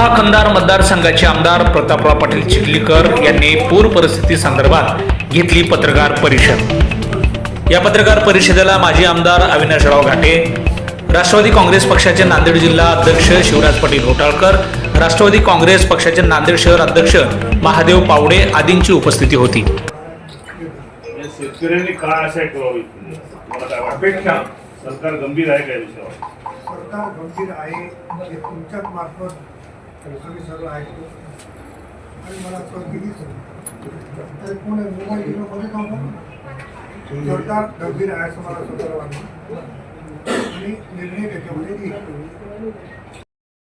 रोहा कंधार मतदारसंघाचे आमदार प्रतापराव पाटील चिखलीकर यांनी पूर परिस्थिती संदर्भात घेतली पत्रकार परिषद. या पत्रकार परिषदेला माजी आमदार अविनाशराव घाटे राष्ट्रवादी काँग्रेस पक्षाचे नांदेड जिल्हा अध्यक्ष शिवराज पाटील घोटाळकर राष्ट्रवादी काँग्रेस पक्षाचे नांदेड शहर अध्यक्ष महादेव पावडे आदींची उपस्थिती होती. सरकार गंभीर आहे सरकार गंभीर आहे निर्णय त्याच्यामध्ये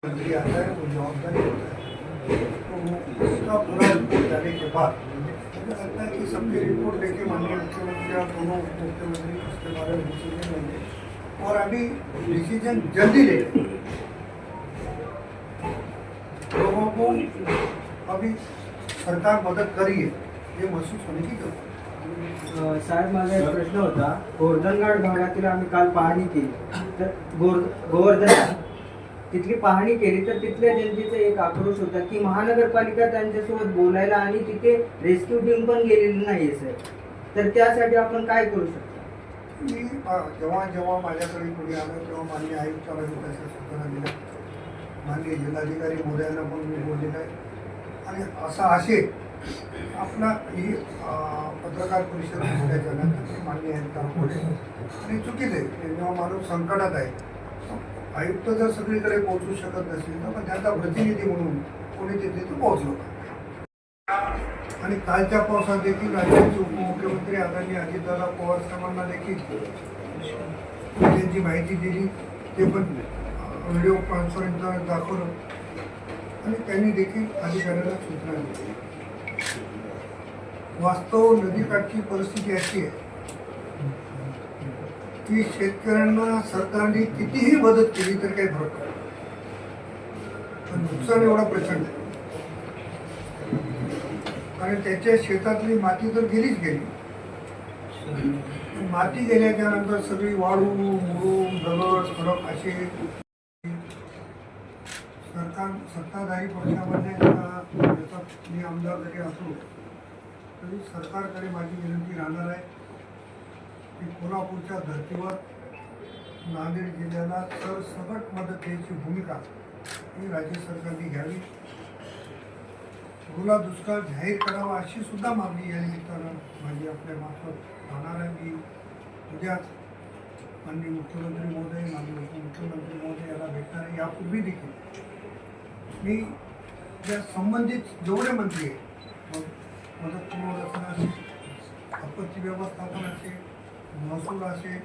मंत्री आता है तो जवाबदारी होता है। तो उसका के बाद मुझे लगता है कि सबके रिपोर्ट लेके माननीय मुख्यमंत्री और दोनों मुख्यमंत्री उसके बारे में डिसीज़न लेंगे और अभी डिसीज़न जल्दी लोगों। अभी सरकार मदद करी है ये महसूस होने की जरूरत साहेब माझा एक प्रश्न होता. गोवर्धनगड भागातील आम्ही काल पाहणी केली. तर गोर गोवर्धन तिथली पाहणी केली तर तिथल्या जनतेचा एक आक्रोश होता की महानगरपालिका त्यांच्यासोबत बोलायला आणि तिथे रेस्क्यू टीम पण गेलेली नाहीये सर तर त्यासाठी आपण काय करू शकतो? मी जेव्हा जेव्हा माझ्याकडे कोणी आलं तेव्हा मान्य आयुक्ताला मी तशा सूचना दिल्या. माननीय जिल्हाधिकारी मोदयांना पण मी बोललेलं आहे. आणि असा असे आपला ही पत्रकार परिषद घेण्याच्या नंतर मान्य आहेत आणि चुकीचं आहे. जेव्हा माणूस संकटात आहे आयुक्त जर सगळीकडे पोहोचू शकत नसेल तर मग प्रतिनिधी म्हणून कोणी तिथे तो पोहोचलो आणि कालच्या पावसात देखील राज्याचे उपमुख्यमंत्री आदरणीय अजितदादा पवार साहेबांना देखील त्यांची माहिती दिली. ते पण व्हिडिओ कॉन्फरन्सद्वारे दाखवलं. आणि त्यांनी देखील अधिकाऱ्यांना सूचना दिली. वास्तव नदीकाठची परिस्थिती अशी आहे की शेतकऱ्यांना सरकारने कितीही मदत केली तर काही फरक पण नुकसान एवढा प्रचंड आहे. कारण त्याच्या शेतातली माती तर गेलीच गेली. माती गेल्याच्यानंतर सगळी वाळू मुरुम दगड खडक असे सरकार सत्ताधारी पक्षामध्ये आता मी आमदार जरी असलो तरी सरकारकडे माझी विनंती राहणार आहे की कोल्हापूरच्या धर्तीवर नांदेड जिल्ह्याला सरसकट मदत द्यायची भूमिका ही राज्य सरकारने घ्यावी. ओला दुष्काळ जाहीर करावा अशी सुद्धा मागणी या निमित्तानं माझी आपल्या मार्फत राहणार आहे. मी उद्याच माननीय मुख्यमंत्री महोदय माननीय उपमुख्यमंत्री महोदय याला भेटणार आहे. यापूर्वी देखील मी ज्या संबंधित जेवढे मंत्री आहेत मग मदत असेल आपत्ती व्यवस्थापन असेल महसूल असेल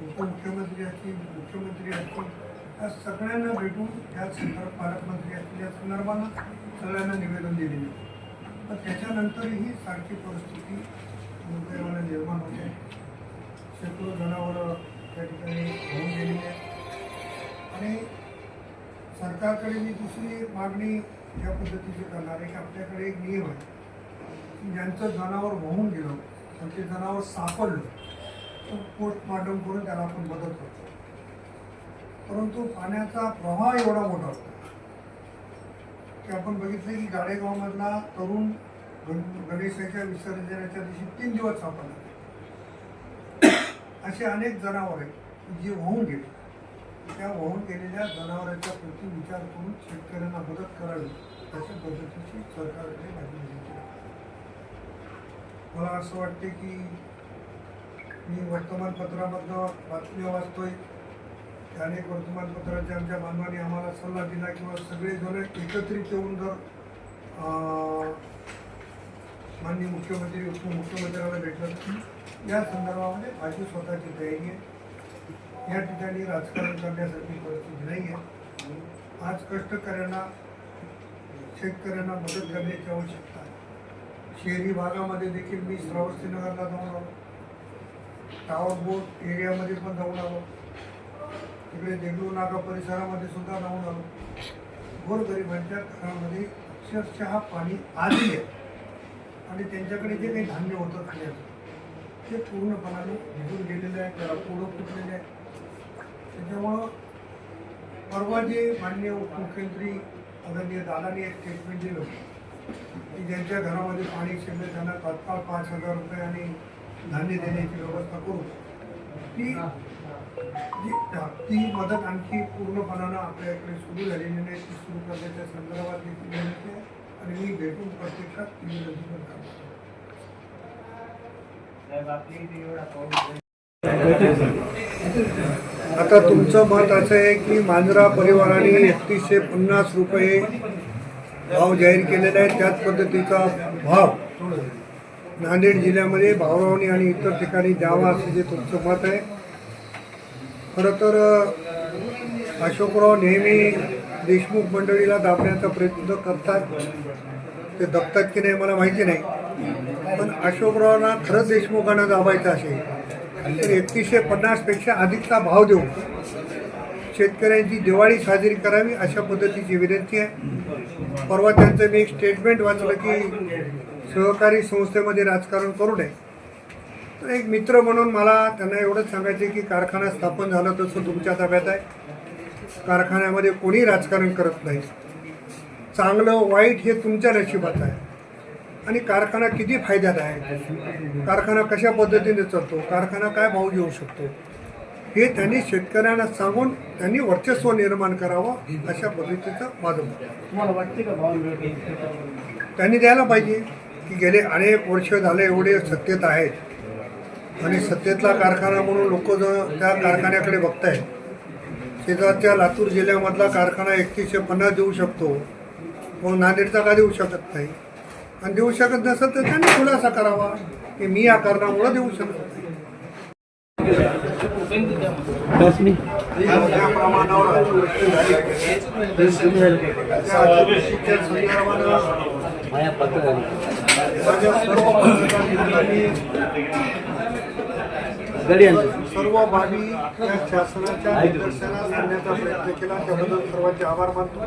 उपमुख्यमंत्री असतील मुख्यमंत्री असतील या सगळ्यांना भेटून या संदर्भ पालकमंत्री असतील या संदर्भानं सगळ्यांना निवेदन दिलेले पण त्याच्यानंतरही सारखी परिस्थिती निर्माण होते सरकारकडे मी दुसरी मागणी या पद्धतीची करणार आहे की आपल्याकडे एक नियम आहे. की ज्यांचं जनावर वाहून गेलं पण ते जनावर सापडलं तर पोस्टमॉर्टम करून त्याला आपण मदत करतो. परंतु पाण्याचा प्रवाह एवढा मोठा होता की आपण बघितलं की गाडेगावमधला तरुण गण- गणेशाच्या विसर्जनाच्या दिवशी तीन दिवस सापडला. असे अनेक जनावर आहेत जे वाहून गेले. त्या वाहून गेलेल्या जनावरांच्या प्रति विचार करून शेतकऱ्यांना मदत करावी अशा पद्धतीची सरकारने माहिती दिली मला असं वाटते की मी वर्तमानपत्रामधनं बातम्या वाचतोय. त्या अनेक वर्तमानपत्रांच्या आमच्या बांधवांनी आम्हाला सल्ला दिला किंवा सगळेजण एकत्रित येऊन जर अं, माननीय मुख्यमंत्री उपमुख्यमंत्र्यांना भेटलं की या संदर्भामध्ये माझी स्वतःची तयारी आहे. या ठिकाणी राजकारण करण्यासाठी परिस्थिती नाही आहे आज कष्टकऱ्यांना शेतकऱ्यांना मदत करण्याची आवश्यकता आहे. शहरी भागामध्ये देखील मी श्रावस्तीनगरला जाऊन आलो. टावर बोट एरियामध्ये पण जाऊन आलो. तिकडे देगलू नाका परिसरामध्ये सुद्धा जाऊन आलो. गोरगरिबांच्या घरामध्ये अक्षरशः पाणी आले आहे. आणि त्यांच्याकडे जे काही धान्य होतं खाण्याचं ते पूर्णपणाने भिजून गेलेलं आहे त्याला पुढं फुटलेलं आहे. त्याच्यामुळं परवा जे माननीय उपमुख्यमंत्री आदरणीय दादानी एक स्टेटमेंट दिलं की ज्यांच्या घरामध्ये पाणी शिरले त्यांना तत्काळ पाच हजार रुपये आणि धान्य देण्याची व्यवस्था करू. ती जी ती मदत आणखी पूर्णपणानं आपल्या इकडे सुरू झालेली नाही ती सुरू करण्याच्या संदर्भात देखील आहे आणि मी भेटून प्रत्यक्षात ती विनंती पण करतो. आता तुमचं मत असं आहे की मांजरा परिवाराने एकतीसशे पन्नास रुपये भाव जाहीर केलेला आहे त्याच पद्धतीचा भाव नांदेड जिल्ह्यामध्ये भावरावणी आणि इतर ठिकाणी द्यावा असं जे तुमचं मत आहे. खरं तर अशोकराव नेहमी देशमुख मंडळीला दाबण्याचा प्रयत्न करतात. ते दबतात की नाही मला माहिती नाही. पण अशोकरावांना खरंच देशमुखांना दाबायचं असेल तर एकतीसशे पन्नासपेक्षा अधिकचा भाव देऊ शेतकऱ्यांची दिवाळी साजरी करावी अशा पद्धतीची विनंती आहे. परवा त्यांचं मी एक स्टेटमेंट वाचलं की सहकारी संस्थेमध्ये राजकारण करू नये. तर एक मित्र म्हणून मला त्यांना एवढंच सांगायचं की कारखाना स्थापन झालं तसं तुमच्या ताब्यात आहे. कारखान्यामध्ये कोणी राजकारण करत नाही. चांगलं वाईट हे तुमच्या नशिबात आहे. आणि कारखाना किती फायद्यात आहे? कारखाना कशा पद्धतीने चालतो? कारखाना काय भाव घेऊ शकतो? हे त्यांनी शेतकऱ्यांना सांगून त्यांनी वर्चस्व निर्माण करावं अशा पद्धतीचं माझं त्यांनी द्यायला पाहिजे की गेले अनेक वर्ष झाले एवढे सत्तेत आहेत. आणि सत्तेतला कारखाना म्हणून लोक जर त्या कारखान्याकडे बघतायत शेजारच्या लातूर जिल्ह्यामधला कारखाना एकतीसशे पन्नास देऊ शकतो मग नांदेडचा का देऊ शकत नाही? आणि देऊ शकत नसेल तर त्यांनी खुलासा करावा की मी या कारणामुळं देऊ शकत नाही प्रमाणावर अतिवृष्टी झाली. त्या अतिवृष्टीच्या संदर्भानं माझ्या सर्व पदाधिकाऱ्यांनी सर्व बाबी या शासनाच्या निदर्शनास आणण्याचा प्रयत्न केला. त्याबद्दल सर्वांचे आभार मानतो.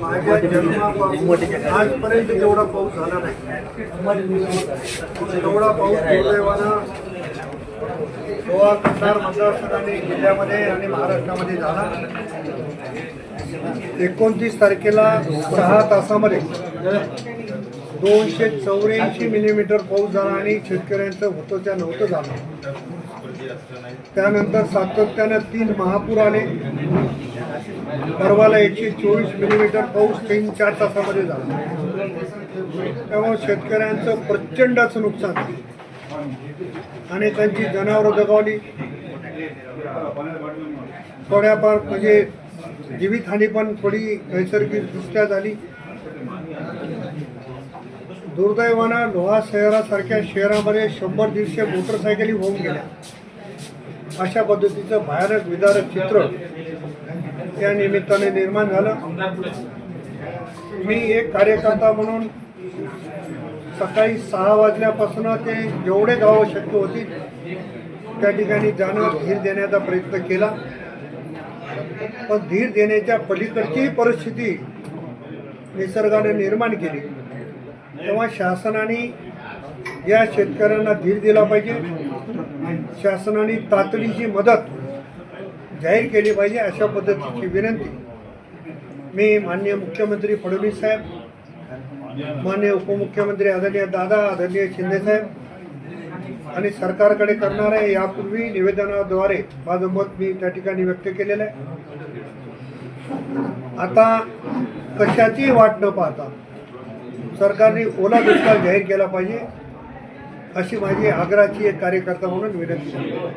माझ्या जन्मापासून आजपर्यंत जेवढा पाऊस झाला नाही तेवढा पाऊस दुर्दैवानं गोवा कंधार मतदारसंघाने जिल्ह्यामध्ये आणि महाराष्ट्रामध्ये झाला. एकोणतीस तारखेला सहा तासामध्ये दोनशे चौऱ्याऐंशी मिलीमीटर पाऊस झाला आणि शेतकऱ्यांचं होतं त्या नव्हतं झालं. त्यानंतर सातत्यानं तीन महापूर आले. परवाला एकशे चोवीस मिलीमीटर पाऊस तीन चार तासामध्ये झाला. त्यामुळे शेतकऱ्यांचं प्रचंड नुकसान. आणि त्यांची जनावरं दगावली थोड्याफार म्हणजे जीवितहानी पण थोडी नैसर्गिकदृष्ट्या झाली. दुर्दैवानं लोहा शहरासारख्या शहरामध्ये शंभर दीडशे मोटरसायकली होऊन गेल्या. अशा पद्धतीचं भयानक विदारक चित्र त्या निमित्ताने निर्माण झालं. मी एक कार्यकर्ता म्हणून सकाळी सहा वाजल्यापासून ते जेवढे गावं शक्य होती त्या ठिकाणी जाणं धीर देण्याचा प्रयत्न केला. पण धीर देण्याच्या पलीकडचीही परिस्थिती निसर्गाने निर्माण केली. तेव्हा शासनाने या शेतकऱ्यांना धीर दिला पाहिजे. शासनाने तातडीची मदत जाहीर केली पाहिजे अशा पद्धतीची विनंती. मी माननीय मुख्यमंत्री फडणवीस साहेब माननीय उपमुख्यमंत्री आदरणीय दादा आदरणीय शिंदेसाहेब आणि सरकारकडे करणार आहे यापूर्वी निवेदनाद्वारे माझं मत मी त्या ठिकाणी व्यक्त केलेलं आहे. आता कशाची वाट न पाहता सरकारने ओला दुष्काळ जाहीर केला पाहिजे अशी माझी आग्रहाची एक कार्यकर्ता म्हणून विनंती